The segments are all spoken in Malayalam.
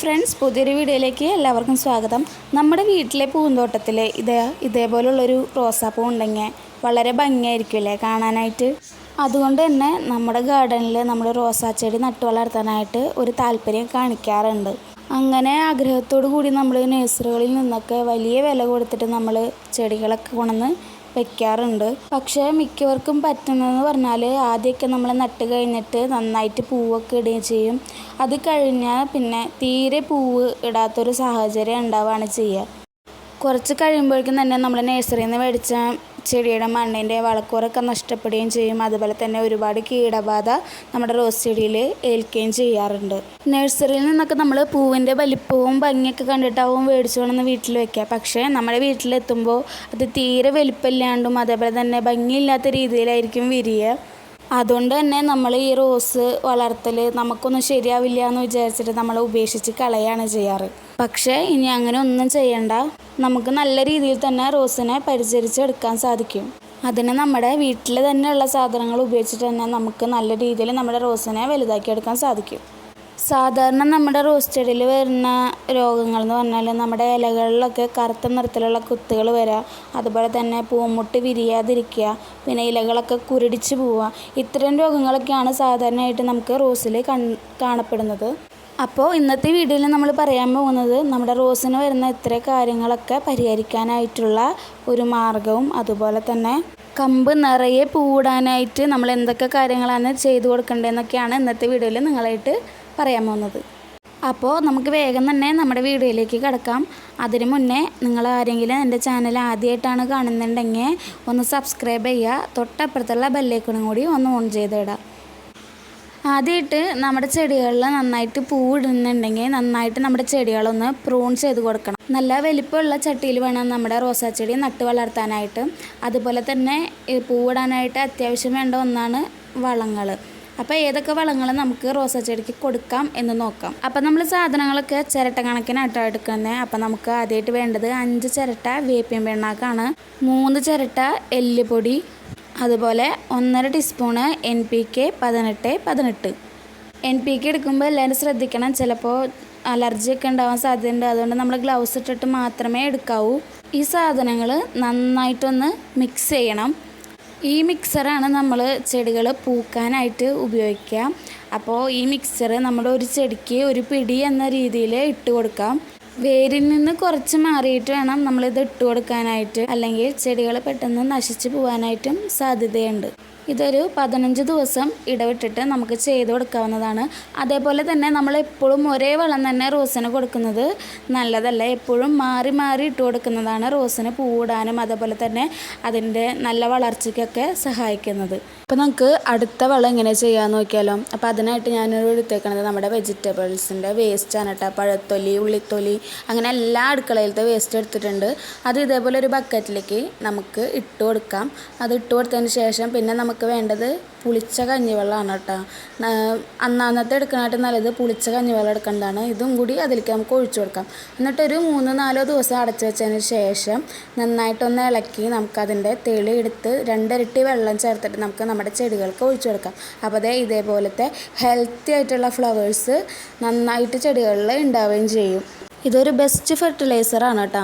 ഫ്രണ്ട്സ് പുതിയൊരു വീഡിയോയിലേക്ക് എല്ലാവർക്കും സ്വാഗതം. നമ്മുടെ വീട്ടിലെ പൂന്തോട്ടത്തിൽ ഇതേ ഇതേപോലുള്ളൊരു റോസാപ്പൂ ഉണ്ടെങ്കിൽ വളരെ ഭംഗിയായിരിക്കില്ലേ കാണാനായിട്ട്? അതുകൊണ്ട് തന്നെ നമ്മുടെ ഗാർഡനിൽ നമ്മൾ റോസാ ചെടി നട്ടു വളർത്താനായിട്ട് ഒരു താല്പര്യം കാണിക്കാറുണ്ട്. അങ്ങനെ ആഗ്രഹത്തോടു കൂടി നമ്മൾ നഴ്സറികളിൽ നിന്നൊക്കെ വലിയ വില കൊടുത്തിട്ട് നമ്മൾ ചെടികളൊക്കെ കൊണ്ടുവന്ന് വെക്കാറുണ്ട്. പക്ഷേ മിക്കവർക്കും പറ്റുന്നതെന്ന് പറഞ്ഞാൽ ആദ്യമൊക്കെ നമ്മൾ നട്ട് കഴിഞ്ഞിട്ട് നന്നായിട്ട് പൂവൊക്കെ ഇടുകയും ചെയ്യും. അത് കഴിഞ്ഞാൽ പിന്നെ തീരെ പൂവ് ഇടാത്തൊരു സാഹചര്യം ഉണ്ടാവുകയാണ് ചെയ്യുക. കുറച്ച് കഴിയുമ്പോഴേക്കും തന്നെ നമ്മൾ നഴ്സറിയിൽ നിന്ന് മേടിച്ച ചെടിയുടെ മണ്ണിന്റെ വളക്കൂറൊക്കെ നഷ്ടപ്പെടുകയും ചെയ്യും. അതുപോലെ തന്നെ ഒരുപാട് കീടബാധ നമ്മുടെ റോസ് ചെടിയിൽ ഏൽക്കുകയും ചെയ്യാറുണ്ട്. നഴ്സറിയിൽ നിന്നൊക്കെ നമ്മൾ പൂവിന്റെ വലിപ്പവും ഭംഗിയൊക്കെ കണ്ടിട്ടാവും മേടിച്ചു കൊണ്ടുവന്ന് വീട്ടിൽ വെക്കുക പക്ഷേ നമ്മുടെ വീട്ടിലെത്തുമ്പോൾ അത് തീരെ വലിപ്പമില്ലാണ്ടും അതേപോലെ തന്നെ ഭംഗിയില്ലാത്ത രീതിയിലായിരിക്കും വിരിയുക. അതുകൊണ്ട് തന്നെ നമ്മൾ ഈ റോസ് വളർത്തൽ നമുക്കൊന്നും ശരിയാവില്ല എന്ന് വിചാരിച്ചിട്ട് നമ്മൾ ഉപേക്ഷിച്ച് കളയാണ് ചെയ്യാറ്. പക്ഷേ ഇനി അങ്ങനെ ഒന്നും ചെയ്യണ്ട. നമുക്ക് നല്ല രീതിയിൽ തന്നെ റോസിനെ പരിചരിച്ചെടുക്കാൻ സാധിക്കും. അതിന് നമ്മുടെ വീട്ടിൽ തന്നെയുള്ള സാധനങ്ങൾ ഉപയോഗിച്ചിട്ട് തന്നെ നമുക്ക് നല്ല രീതിയിൽ നമ്മുടെ റോസിനെ വലുതാക്കിയെടുക്കാൻ സാധിക്കും. സാധാരണ നമ്മുടെ റോസ് ചെടിയിൽ വരുന്ന രോഗങ്ങൾ എന്ന് പറഞ്ഞാൽ നമ്മുടെ ഇലകളിലൊക്കെ കറുത്ത നിറത്തിലുള്ള കുത്തുകൾ വരിക അതുപോലെ തന്നെ പൂമുട്ട് വിരിയാതിരിക്കുക. പിന്നെ ഇലകളൊക്കെ കുരുടിച്ച് പോവുക. ഇത്തരം രോഗങ്ങളൊക്കെയാണ് സാധാരണയായിട്ട് നമുക്ക് റോസിൽ കാണപ്പെടുന്നത്. അപ്പോൾ ഇന്നത്തെ വീഡിയോയിൽ നമ്മൾ പറയാൻ പോകുന്നത് നമ്മുടെ റോസിന് വരുന്ന ഇത്ര കാര്യങ്ങളൊക്കെ പരിഹരിക്കാനായിട്ടുള്ള ഒരു മാർഗവും അതുപോലെ തന്നെ കമ്പ് നിറയെ പൂവിടാനായിട്ട് നമ്മൾ എന്തൊക്കെ കാര്യങ്ങളാണ് ചെയ്തു കൊടുക്കേണ്ടതെന്നൊക്കെയാണ് ഇന്നത്തെ വീഡിയോയിൽ നിങ്ങളായിട്ട് പറയാൻ പോകുന്നത് അപ്പോൾ നമുക്ക് വേഗം തന്നെ നമ്മുടെ വീഡിയോയിലേക്ക് കിടക്കാം. അതിന് മുന്നേ നിങ്ങൾ ആരെങ്കിലും എന്റെ ചാനൽ ആദ്യമായിട്ടാണ് കാണുന്നുണ്ടെങ്കിൽ ഒന്ന് സബ്സ്ക്രൈബ് ചെയ്യുക തൊട്ടപ്പുറത്തുള്ള ബെല്ലേക്കണും കൂടി ഒന്ന് ഓൺ ചെയ്തിടുക ആദ്യമായിട്ട് നമ്മുടെ ചെടികളിൽ നന്നായിട്ട് പൂവിടുന്നുണ്ടെങ്കിൽ നന്നായിട്ട് നമ്മുടെ ചെടികളൊന്ന് പ്രൂൺ ചെയ്ത് കൊടുക്കണം. നല്ല വലിപ്പമുള്ള ചട്ടിയിൽ വേണം നമ്മുടെ റോസാ ചെടി നട്ട് വളർത്താനായിട്ട്. അതുപോലെ തന്നെ പൂവിടാനായിട്ട് അത്യാവശ്യം വേണ്ട ഒന്നാണ് വളങ്ങൾ. അപ്പോൾ ഏതൊക്കെ വളങ്ങൾ നമുക്ക് റോസാ ചെടിക്ക് കൊടുക്കാം എന്ന് നോക്കാം. അപ്പോൾ നമ്മൾ സാധനങ്ങളൊക്കെ ചിരട്ട കണക്കിനായിട്ടാണ് എടുക്കുന്നത് അപ്പോൾ നമുക്ക് ആദ്യമായിട്ട് വേണ്ടത് അഞ്ച് ചിരട്ട വേപ്പിൻ പിണ്ണാക്കാണ്. മൂന്ന് ചിരട്ട എല്ലുപൊടി. അതുപോലെ ഒന്നര ടീസ്പൂണ് എൻ പി കെ പതിനെട്ട് പതിനെട്ട്. എൻ പി കെ എടുക്കുമ്പോൾ എല്ലാവരും ശ്രദ്ധിക്കണം. ചിലപ്പോൾ അലർജിയൊക്കെ ഉണ്ടാവാൻ സാധ്യതയുണ്ട്. അതുകൊണ്ട് നമ്മൾ ഗ്ലൗസ് ഇട്ടിട്ട് മാത്രമേ എടുക്കാവൂ. ഈ സാധനങ്ങൾ നന്നായിട്ടൊന്ന് മിക്സ് ചെയ്യണം. ഈ മിക്സറാണ് നമ്മൾ ചെടികൾ പൂക്കാനായിട്ട് ഉപയോഗിക്കാം അപ്പോൾ ഈ മിക്സർ നമ്മുടെ ഒരു ചെടിക്ക് ഒരു പിടി എന്ന രീതിയിൽ ഇട്ട് കൊടുക്കാം. വേരിൽ നിന്ന് കുറച്ച് മാറിയിട്ട് വേണം നമ്മളിത് ഇട്ട് കൊടുക്കാനായിട്ട്. അല്ലെങ്കിൽ ചെടികൾ പെട്ടെന്ന് നശിച്ചു പോകാനായിട്ടും സാധ്യതയുണ്ട്. ഇതൊരു പതിനഞ്ച് ദിവസം ഇടവിട്ടിട്ട് നമുക്ക് ചെയ്ത് കൊടുക്കാവുന്നതാണ്. അതേപോലെ തന്നെ നമ്മൾ എപ്പോഴും ഒരേ വളം തന്നെ റോസിന് കൊടുക്കുന്നത് നല്ലതല്ല? എപ്പോഴും മാറി മാറി ഇട്ട് കൊടുക്കുന്നതാണ് റോസിന് പൂവിടാനും അതേപോലെ തന്നെ അതിന്റെ നല്ല വളർച്ചയ്ക്കൊക്കെ സഹായിക്കുന്നത്. അപ്പോൾ നമുക്ക് അടുത്ത വളം എങ്ങനെ ചെയ്യാമെന്ന് നോക്കിയാലോ. അപ്പോൾ അതിനായിട്ട് ഞാനൊരു എടുത്തേക്കണത് നമ്മുടെ വെജിറ്റബിൾസിന്റെ വേസ്റ്റാണ് കേട്ടോ. പഴത്തൊലി ഉള്ളിത്തൊലി അങ്ങനെ എല്ലാ അടുക്കളയിലത്തെ വേസ്റ്റ് എടുത്തിട്ടുണ്ട്. അത് ഇതേപോലെ ഒരു ബക്കറ്റിലേക്ക് നമുക്ക് ഇട്ട് കൊടുക്കാം. അത് ഇട്ട് കൊടുത്തതിന് ശേഷം പിന്നെ നമുക്ക് വേണ്ടത് പുളിച്ച കഞ്ഞിവെള്ളമാണ് കേട്ടോ. അന്നാന്നത്തെ എടുക്കാനായിട്ട് നല്ലത് പുളിച്ച കഞ്ഞിവെള്ളം എടുക്കേണ്ടതാണ്. ഇതും കൂടി അതിലേക്ക് നമുക്ക് ഒഴിച്ചു കൊടുക്കാം. എന്നിട്ടൊരു മൂന്ന് നാലോ ദിവസം അടച്ചു വെച്ചതിന് ശേഷം നന്നായിട്ടൊന്ന് ഇളക്കി നമുക്കതിന്റെ തെളി എടുത്ത് രണ്ടിരട്ടി വെള്ളം ചേർത്തിട്ട് നമുക്ക് നമ്മുടെ ചെടികൾക്ക് ഒഴിച്ചു കൊടുക്കാം. അപ്പോൾ അതേ ഇതേപോലത്തെ ഹെൽത്തി ആയിട്ടുള്ള ഫ്ലവേഴ്സ് നന്നായിട്ട് ചെടികളിൽ ഉണ്ടാവുകയും ചെയ്യും. ഇതൊരു ബെസ്റ്റ് ഫെർട്ടിലൈസറാണ് കേട്ടോ.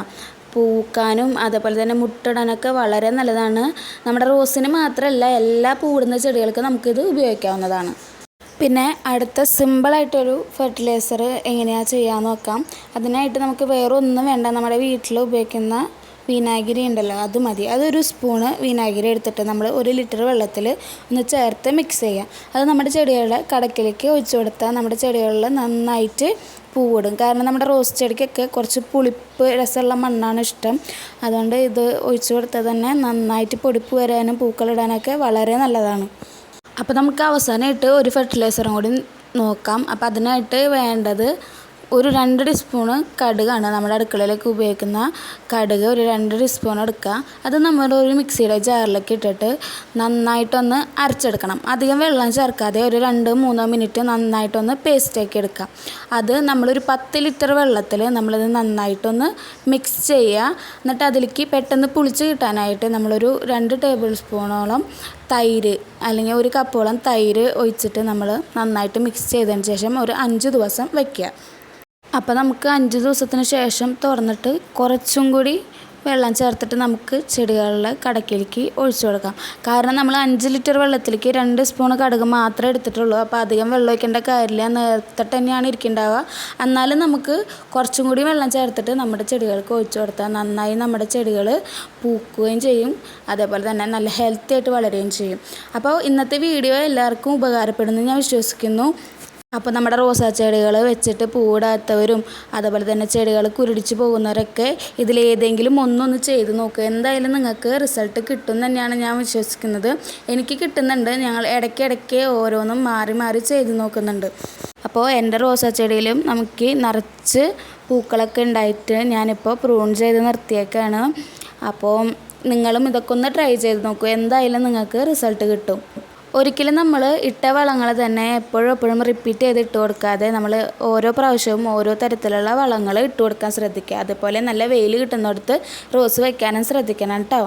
പൂക്കാനും അതേപോലെ തന്നെ മുട്ടിടാനൊക്കെ വളരെ നല്ലതാണ്. നമ്മുടെ റോസിന് മാത്രമല്ല എല്ലാ പൂവിടുന്ന ചെടികൾക്കും നമുക്കിത് ഉപയോഗിക്കാവുന്നതാണ്. പിന്നെ അടുത്ത സിമ്പിളായിട്ടൊരു ഫെർട്ടിലൈസർ എങ്ങനെയാണ് ചെയ്യാമെന്ന് നോക്കാം. അതിനായിട്ട് നമുക്ക് വേറെ ഒന്നും വേണ്ട. നമ്മുടെ വീട്ടിൽ ഉപയോഗിക്കുന്ന വിനാഗിരി ഉണ്ടല്ലോ അത് മതി. അതൊരു സ്പൂണ് വിനാഗിരി എടുത്തിട്ട് നമ്മൾ ഒരു ലിറ്റർ വെള്ളത്തിൽ ഒന്ന് ചേർത്ത് മിക്സ് ചെയ്യുക അത് നമ്മുടെ ചെടികളുടെ കടക്കിലേക്ക് ഒഴിച്ചു കൊടുത്താൽ നമ്മുടെ ചെടികളിൽ നന്നായിട്ട് പൂവിടും. കാരണം നമ്മുടെ റോസ് ചെടിക്കൊക്കെ കുറച്ച് പുളിപ്പ് രസമുള്ള മണ്ണാണ് ഇഷ്ടം. അതുകൊണ്ട് ഇത് ഒഴിച്ചു കൊടുത്താൽ തന്നെ നന്നായിട്ട് പൊടിപ്പ് വരാനും പൂക്കളിടാനൊക്കെ വളരെ നല്ലതാണ്. അപ്പോൾ നമുക്ക് അവസാനമായിട്ട് ഒരു ഫെർട്ടിലൈസറും കൂടി നോക്കാം. അപ്പോൾ അതിനായിട്ട് വേണ്ടത് ഒരു രണ്ട് ടീസ്പൂണ് കടുകാണ് നമ്മുടെ അടുക്കളയിലേക്ക് ഉപയോഗിക്കുന്ന കടുക്. ഒരു രണ്ട് ടീസ്പൂൺ എടുക്കുക. അത് നമ്മുടെ ഒരു മിക്സിയുടെ ജാറിലേക്ക് ഇട്ടിട്ട് നന്നായിട്ടൊന്ന് അരച്ചെടുക്കണം. അധികം വെള്ളം ചേർക്കാതെ ഒരു രണ്ട് മൂന്നോ മിനിറ്റ് നന്നായിട്ടൊന്ന് പേസ്റ്റാക്കി എടുക്കുക. അത് നമ്മളൊരു പത്ത് ലിറ്റർ വെള്ളത്തിൽ നമ്മളിത് നന്നായിട്ടൊന്ന് മിക്സ് ചെയ്യുക. എന്നിട്ട് അതിലേക്ക് പെട്ടെന്ന് പുളിച്ച് കിട്ടാനായിട്ട് നമ്മളൊരു രണ്ട് ടേബിൾ സ്പൂണോളം തൈര് അല്ലെങ്കിൽ ഒരു കപ്പോളം തൈര് ഒഴിച്ചിട്ട് നമ്മൾ നന്നായിട്ട് മിക്സ് ചെയ്തതിന് ശേഷം ഒരു അഞ്ച് ദിവസം വയ്ക്കുക അപ്പോൾ നമുക്ക് അഞ്ച് ദിവസത്തിന് ശേഷം തുറന്നിട്ട് കുറച്ചും കൂടി വെള്ളം ചേർത്തിട്ട് നമുക്ക് ചെടികളിലെ കടക്കിലേക്ക് ഒഴിച്ചു കൊടുക്കാം. കാരണം നമ്മൾ അഞ്ച് ലിറ്റർ വെള്ളത്തിലേക്ക് രണ്ട് സ്പൂൺ കടുക് മാത്രമേ എടുത്തിട്ടുള്ളൂ. അപ്പോൾ അധികം വെള്ളം ഒഴിക്കേണ്ട കാര്യമില്ല. നേർത്തിട്ട് തന്നെയാണ് ഇരിക്കുന്നുണ്ടാവുക എന്നാലും നമുക്ക് കുറച്ചും കൂടി വെള്ളം ചേർത്തിട്ട് നമ്മുടെ ചെടികൾക്ക് ഒഴിച്ചു കൊടുത്താൽ നന്നായി നമ്മുടെ ചെടികൾ പൂക്കുകയും ചെയ്യും. അതേപോലെ തന്നെ നല്ല ഹെൽത്തി ആയിട്ട് വളരുകയും ചെയ്യും. അപ്പോൾ ഇന്നത്തെ വീഡിയോ എല്ലാവർക്കും ഉപകാരപ്പെടുമെന്ന് ഞാൻ വിശ്വസിക്കുന്നു. അപ്പോൾ നമ്മുടെ റോസാ ചെടികൾ വെച്ചിട്ട് പൂവിടാത്തവരും അതുപോലെ തന്നെ ചെടികൾ കുരുടിച്ച് പോകുന്നവരൊക്കെ ഇതിലേതെങ്കിലും ഒന്നൊന്ന് ചെയ്ത് നോക്കുക എന്തായാലും നിങ്ങൾക്ക് റിസൾട്ട് കിട്ടും തന്നെയാണ് ഞാൻ വിശ്വസിക്കുന്നത്. എനിക്ക് കിട്ടുന്നുണ്ട്. ഞങ്ങൾ ഇടയ്ക്കിടയ്ക്ക് ഓരോന്നും മാറി മാറി ചെയ്ത് നോക്കുന്നുണ്ട്. അപ്പോൾ എന്റെ റോസാ ചെടിയിലും നമുക്ക് നിറച്ച് പൂക്കളൊക്കെ ഉണ്ടായിട്ട് ഞാനിപ്പോൾ പ്രൂൺ ചെയ്ത് നിർത്തിയേക്കാണ്. അപ്പോൾ നിങ്ങളും ഇതൊക്കെ ഒന്ന് ട്രൈ ചെയ്ത് നോക്കൂ. എന്തായാലും നിങ്ങൾക്ക് റിസൾട്ട് കിട്ടും. ഒരിക്കലും നമ്മൾ ഇട്ട വളങ്ങൾ തന്നെ എപ്പോഴും എപ്പോഴും റിപ്പീറ്റ് ചെയ്ത് ഇട്ട് കൊടുക്കാതെ നമ്മൾ ഓരോ പ്രാവശ്യവും ഓരോ തരത്തിലുള്ള വളങ്ങൾ ഇട്ട് കൊടുക്കാൻ ശ്രദ്ധിക്കുക. അതുപോലെ നല്ല വെയിൽ കിട്ടുന്നിടത്ത് റോസ് വയ്ക്കാനും ശ്രദ്ധിക്കണം കേട്ടോ.